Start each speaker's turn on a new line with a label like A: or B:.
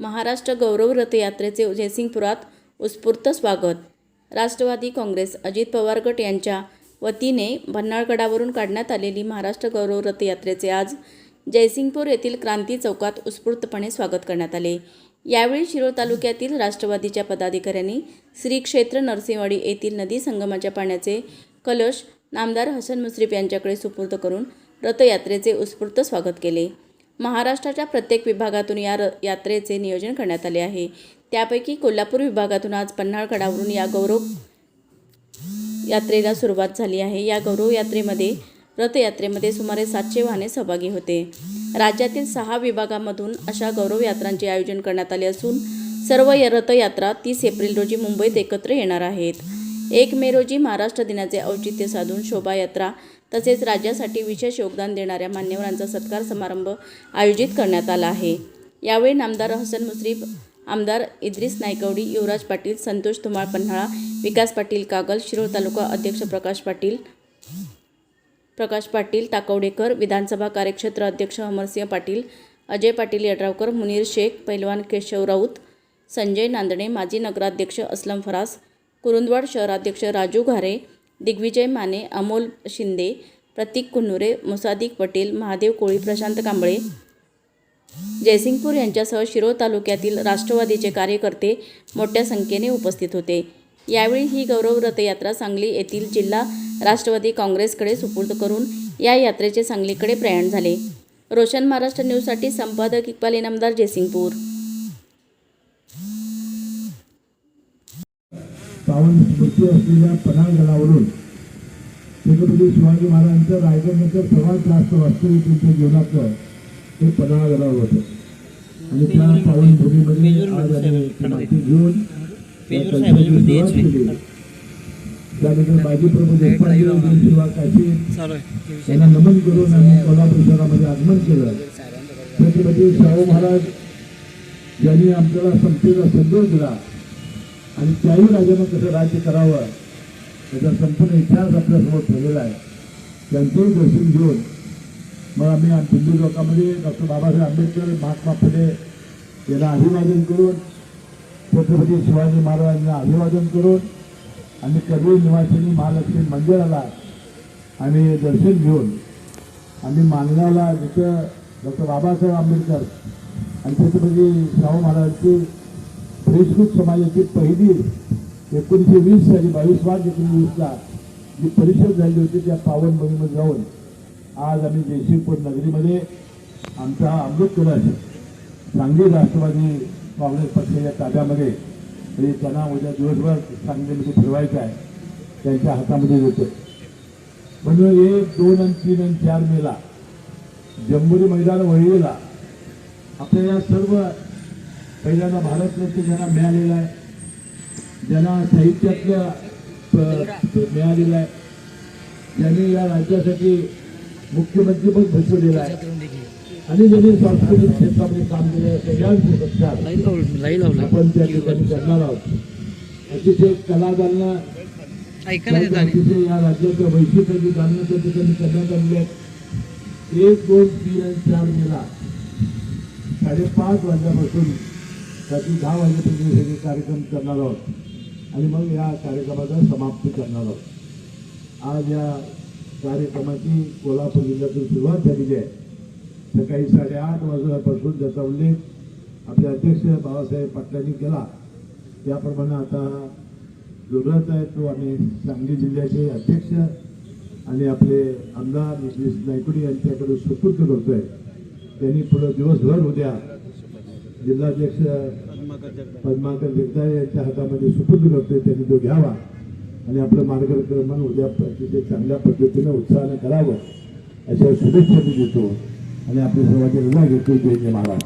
A: महाराष्ट्र गौरव रथयात्रेचे जयसिंगपुरात उत्स्फूर्त स्वागत. राष्ट्रवादी काँग्रेस अजित पवार गट यांच्या वतीने भन्नाळगडावरून काढण्यात आलेली महाराष्ट्र गौरव रथयात्रेचे आज जयसिंगपूर येथील क्रांती चौकात उत्स्फूर्तपणे स्वागत करण्यात आले. यावेळी शिरोळ तालुक्यातील राष्ट्रवादीच्या पदाधिकाऱ्यांनी श्री क्षेत्र नरसिंहवाडी येथील नदी संगमाच्या पाण्याचे कलश नामदार हसन मुश्रीफ यांच्याकडे सुपूर्द करून रथयात्रेचे उत्स्फूर्त स्वागत केले. महाराष्ट्राच्या प्रत्येक विभागातून या र यात्रेचे नियोजन करण्यात आले आहे. त्यापैकी कोल्हापूर विभागातून आज पन्हाळगडावरून या गौरव यात्रेला सुरुवात झाली आहे. या गौरव यात्रेमध्ये रथयात्रेमध्ये सुमारे सातशे वाहने सहभागी होते. राज्यातील सहा विभागामधून अशा गौरव यात्रांचे आयोजन करण्यात आले असून सर्व रथयात्रा तीस एप्रिल रोजी मुंबईत एकत्र येणार आहेत. एक मे रोजी महाराष्ट्र दिनाचे औचित्य साधून शोभायात्रा तसेच राज्यासाठी विशेष योगदान देणाऱ्या मान्यवरांचा सत्कार समारंभ आयोजित करण्यात आला आहे. यावेळी नामदार हसन मुश्रीफ आमदार इद्रिस नायकवडी युवराज पाटील संतोष धुमाळ पन्हाळा विकास पाटील कागल शिरोळ तालुका अध्यक्ष प्रकाश पाटील प्रकाश पाटील ताकवडेकर विधानसभा कार्यक्षेत्र अध्यक्ष अमरसिंह पाटील अजय पाटील यड्रावकर मुनीर शेख पैलवान केशव राऊत संजय नांदणे माजी नगराध्यक्ष असलम फरास कुरुंदवाड शहराध्यक्ष राजू घारे दिग्विजय माने अमोल शिंदे प्रतीक कुन्नुरे मुसादिक पटेल महादेव कोळी प्रशांत कांबळे जयसिंगपूर यांच्यासह शिरोळ तालुक्यातील राष्ट्रवादीचे कार्यकर्ते मोठ्या संख्येने उपस्थित होते. यावेळी ही गौरव रथयात्रा सांगली येथील जिल्हा राष्ट्रवादी काँग्रेसकडे सुपूर्द करून या यात्रेचे सांगलीकडे प्रयाण झाले. रोशन महाराष्ट्र न्यूजसाठी संपादक इक्बाल इनामदार जयसिंगपूर.
B: पावन स्मृती असलेल्या पन्हाळगडावरून छत्रपती शिवाजी महाराजांचं रायगडनंतर सर्वात जास्त वास्तविक त्यांच्या जीवनाचं हे पन्हाळगडावर होतं. आणि त्या पावन भूमीमध्ये आज आम्ही ती माहिती घेऊन सुरुवात केली. त्यानंतर माजी प्रमुख देशपांडे शिवा काशी यांना नमन करून आम्ही कोल्हापूर शहरामध्ये आगमन केलं. छत्रपती शाहू महाराज यांनी आपल्याला समतेचा संदेश दिला. आणि त्याही राजानं कसं राज्य करावं त्याचा संपूर्ण इतिहास आपल्यासमोर ठेवलेला आहे. त्यांचंही दर्शन घेऊन मग आम्ही दिल्ली लोकांमध्ये डॉक्टर बाबासाहेब आंबेडकर महात्मा फुले यांना अभिवादन करून छत्रपती शिवाजी महाराजांना अभिवादन करून आम्ही कर्वे निवासिनी महालक्ष्मी मंदिराला आम्ही दर्शन घेऊन आम्ही मानगावला जिथं डॉक्टर बाबासाहेब आंबेडकर आणि छत्रपती शाहू महाराजांची बहिष्कृत समाजाची पहिली एकोणीसशे वीस साली बावीस मार्च एकोणीसशे वीसला जी परिषद झाली होती त्या पावन भूमीमध्ये जाऊन आज आम्ही जयसिंगपूर नगरीमध्ये आमचा अमृत कलश सांगली राष्ट्रवादी काँग्रेस पक्षाच्या ताब्यामध्ये आणि त्यांना उद्या दिवसभर सांगलीमध्ये फिरवायचं आहे. त्यांच्या हातामध्ये देतो म्हणून एक दोन आणि तीन आणि चार मेला जंबुरी मैदान वळलेला आपल्या या सर्व पहिल्यांदा भारतरत्न ज्यांना मिळालेला आहे ज्यांना साहित्यातलं मिळालेलं आहे ज्यांनी या राज्यासाठी मुख्यमंत्री पण बसवलेला आहे. आणि ज्यांनी सांस्कृतिक क्षेत्रामध्ये काम केलं सगळ्यांचे सत्कार आपण त्या ठिकाणी करणार आहोत. अतिशय
C: देत आणि
B: अतिशय या राज्याचं वैशिष्ट्य जे जाणणं त्या ठिकाणी करण्यात आलेले आहेत एक दोन तीन आणि चार मेला. साडेपाच वाजल्यापासून रात्री दहा वाजेपर्यंत हे कार्यक्रम करणार आहोत. आणि मग या कार्यक्रमाचा समाप्ती करणार आहोत. आज या कार्यक्रमाची कोल्हापूर जिल्ह्यातून सुरुवात झालेली आहे. सकाळी साडेआठ वाजल्यापासून ज्याचा उल्लेख आपले अध्यक्ष बाबासाहेब पाटलांनी केला त्याप्रमाणे आता जो आहे तो आम्ही सांगली जिल्ह्याचे अध्यक्ष आणि आपले आमदार नितीश नायकुडी यांच्याकडे सुपूर्द करतोय. त्यांनी पुढे दिवसभर उद्या जिल्हाध्यक्ष पद्माकर जगदाळे. यांच्या हातामध्ये सुपूर्द करतोय त्यांनी तो घ्यावा. आणि आपलं मार्गक्रमण उद्या अतिशय चांगल्या पद्धतीनं उत्साहानं करावं अशा शुभेच्छा मी देतो. आणि आपल्या सर्वांची रजा घेतो जय जय महाराज.